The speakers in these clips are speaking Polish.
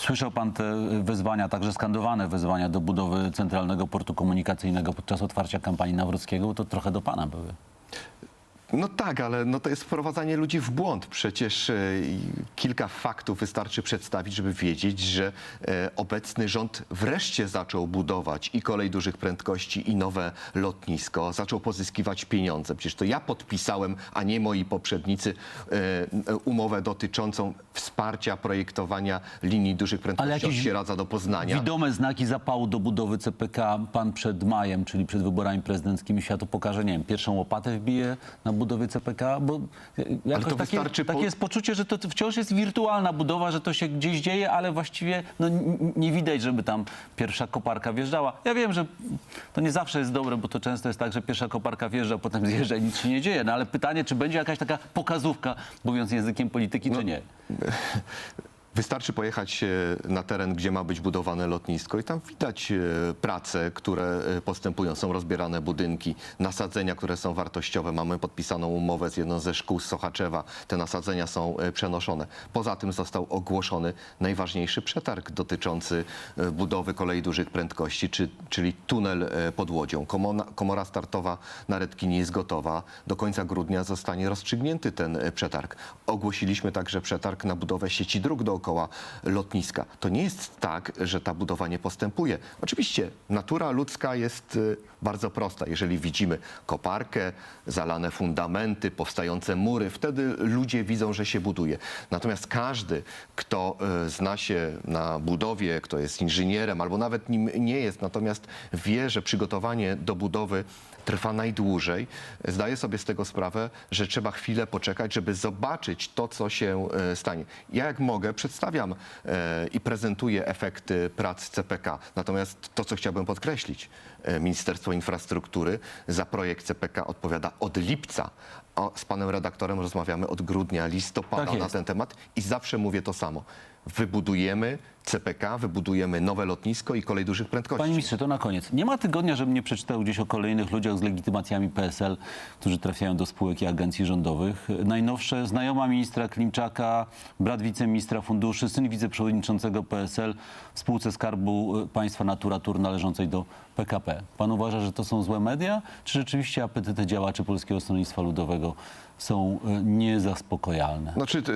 Słyszał pan te wezwania, także skandowane wezwania do budowy centralnego portu komunikacyjnego podczas otwarcia kampanii Nawrockiego, to trochę do pana były. No tak, ale no to jest wprowadzanie ludzi w błąd. Przecież e, kilka faktów wystarczy przedstawić, żeby wiedzieć, że e, obecny rząd wreszcie zaczął budować i kolej dużych prędkości, i nowe lotnisko, zaczął pozyskiwać pieniądze. Przecież to ja podpisałem, a nie moi poprzednicy, e, umowę dotyczącą wsparcia projektowania linii dużych prędkości jakieś od Sieradza do Poznania. Widome znaki zapału do budowy CPK pan przed majem, czyli przed wyborami prezydenckimi światu pokaże, nie wiem, pierwszą łopatę wbije na budowie CPK, bo jakoś to takie, wystarczy po- takie jest poczucie, że to wciąż jest wirtualna budowa, że to się gdzieś dzieje, ale właściwie no, n- nie widać, żeby tam pierwsza koparka wjeżdżała. Ja wiem, że to nie zawsze jest dobre, bo to często jest tak, że pierwsza koparka wjeżdża, potem zjeżdża i nic się nie dzieje. No ale pytanie, czy będzie jakaś taka pokazówka, mówiąc językiem polityki, czy nie? Wystarczy pojechać e, na teren, gdzie ma być budowane lotnisko i tam widać e, prace, które e, postępują. Są rozbierane budynki, nasadzenia, które są wartościowe. Mamy podpisaną umowę z jedną ze szkół z Sochaczewa. Te nasadzenia są przenoszone. Poza tym został ogłoszony najważniejszy przetarg dotyczący budowy kolei dużych prędkości, czy, czyli tunel pod Łodzią. Komora startowa na Redkinie jest gotowa. Do końca grudnia zostanie rozstrzygnięty ten przetarg. Ogłosiliśmy także przetarg na budowę sieci dróg dookoła lotniska. To nie jest tak, że ta budowa nie postępuje. Oczywiście natura ludzka jest y, bardzo prosta. Jeżeli widzimy koparkę, zalane fundamenty, powstające mury, wtedy ludzie widzą, że się buduje. Natomiast każdy, kto y, zna się na budowie, kto jest inżynierem albo nawet nim nie jest, natomiast wie, że przygotowanie do budowy trwa najdłużej, zdaje sobie z tego sprawę, że trzeba chwilę poczekać, żeby zobaczyć to, co się e, stanie. Ja jak mogę, przedstawiam e, i prezentuję efekty prac CPK. Natomiast to, co chciałbym podkreślić, Ministerstwo Infrastruktury za projekt CPK odpowiada od lipca. A z panem redaktorem rozmawiamy od grudnia, listopada Tak na ten temat i zawsze mówię to samo. Wybudujemy CPK, wybudujemy nowe lotnisko i kolej dużych prędkości. Panie ministrze, to na koniec. Nie ma tygodnia, żebym nie przeczytał gdzieś o kolejnych ludziach z legitymacjami PSL, którzy trafiają do spółek i agencji rządowych. Najnowsze znajoma ministra Klimczaka, brat wiceministra funduszy, syn wiceprzewodniczącego PSL w spółce Skarbu Państwa Natura Tur należącej do PKP. Pan uważa, że to są złe media? Czy rzeczywiście apetyty działaczy Polskiego Stronnictwa Ludowego są y, niezaspokojalne? Znaczy, to-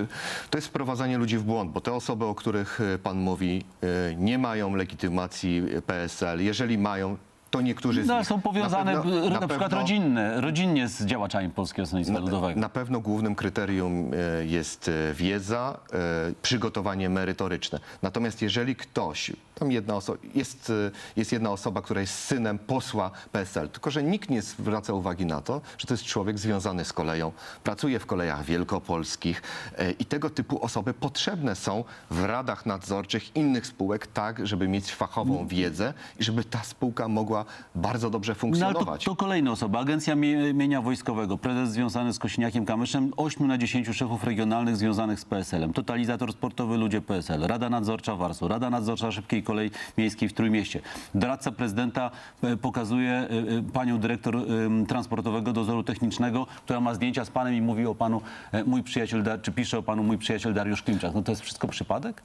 to jest wprowadzanie ludzi w błąd, bo te osoby, o których e, pan mówi, e, nie mają legitymacji PSL. Jeżeli mają, to niektórzy z No, ale nich... są powiązane na, pewno, na, na przykład pewno- rodzinne, rodzinnie z działaczami Polskiego Stronnictwa Ludowego. Na pewno głównym kryterium e, jest e, wiedza, e, przygotowanie merytoryczne. Natomiast jeżeli ktoś, tam jedna osoba, jest, e, jest jedna osoba, która jest synem posła PSL, tylko że nikt nie zwraca uwagi na to, że to jest człowiek związany z koleją, pracuje w kolejach wielkopolskich e, i tego typu osoby potrzebne są w radach nadzorczych innych spółek tak, żeby mieć fachową wiedzę i żeby ta spółka mogła bardzo dobrze Mm. No, ale to, funkcjonować. to kolejna osoba. Agencja Mie- Mienia Wojskowego. Prezes związany z Kośniakiem Kamyszem. 8 na 10 szefów regionalnych związanych z PSL-em. Totalizator sportowy ludzie PSL. Rada Nadzorcza Warsu. Rada Nadzorcza Szybkiej Kolei Miejskiej w Trójmieście. Doradca prezydenta e, pokazuje e, e, panią dyrektor transportowego dozoru technicznego, która ma zdjęcia z panem i mówi o panu mój przyjaciel, czy pisze o panu mój przyjaciel Dariusz Klimczak. No to jest wszystko przypadek?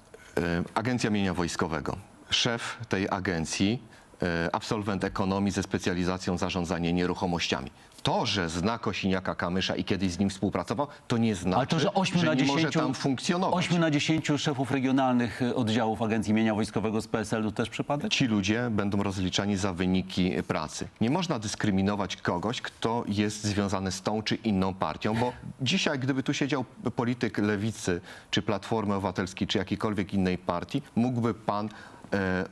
Agencja Mienia Wojskowego. Szef tej agencji, e, absolwent ekonomii ze specjalizacją zarządzanie nieruchomościami. To, że zna Kosiniaka Kamysza i kiedyś z nim współpracował, to nie znaczy, Ale to, że 8 na nie 10, może tam funkcjonować. 8 na 10 szefów regionalnych e, oddziałów Agencji Mienia Wojskowego z PSL-u też przypadek? Ci ludzie będą rozliczani za wyniki pracy. Nie można dyskryminować kogoś, kto jest związany z tą czy inną partią, bo dzisiaj, gdyby tu siedział polityk lewicy, czy Platformy Obywatelskiej, czy jakiejkolwiek innej partii, mógłby pan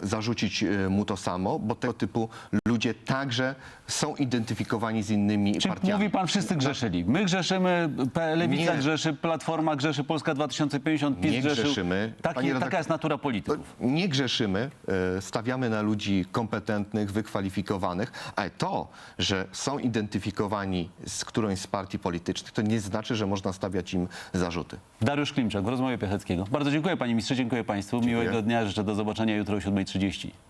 zarzucić e, mu to samo, bo tego typu ludzie także są identyfikowani z innymi Czy partiami. mówi pan, wszyscy grzeszyli? My grzeszymy, Lewica Nie. grzeszy, Platforma grzeszy, Polska 2050, PiS Nie grzeszył. grzeszymy. Taki, Panie redaktor- taka jest natura polityków. Nie grzeszymy, e, stawiamy na ludzi kompetentnych, wykwalifikowanych, ale to, że są identyfikowani z którąś z partii politycznych, to nie znaczy, że można stawiać im zarzuty. Dariusz Klimczak w rozmowie Piecheckiego. Bardzo dziękuję panie ministrze, dziękuję państwu. Miłego dnia, życzę do zobaczenia jutro o 7.30.